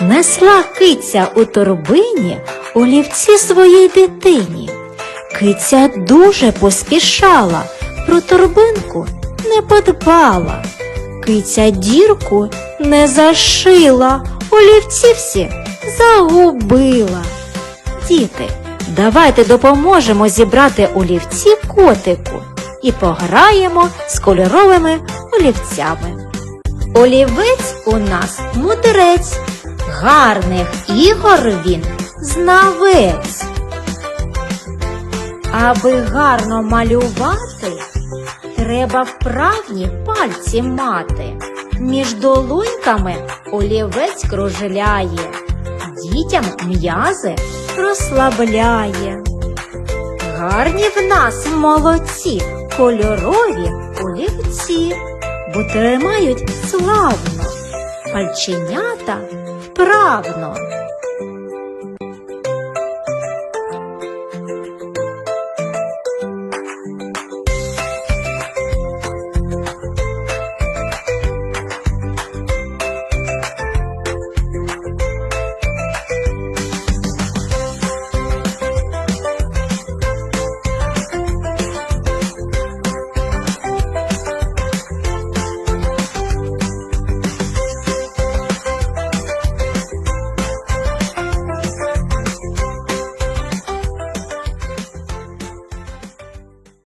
Несла киця у торбині олівці своїй дитині. Киця дуже поспішала, про торбинку не подбала. Киця дірку не зашила, олівці всі загубила. Діти, давайте допоможемо зібрати олівці котику і пограємо з кольоровими олівцями. Олівець у нас мудрець, гарних ігор він знавець. Аби гарно малювати, треба вправні пальці мати. Між долоньками олівець кружляє, дітям м'язи розслабляє. Гарні в нас молодці, кольорові олівці, бо тримають славно, пальченята love, no?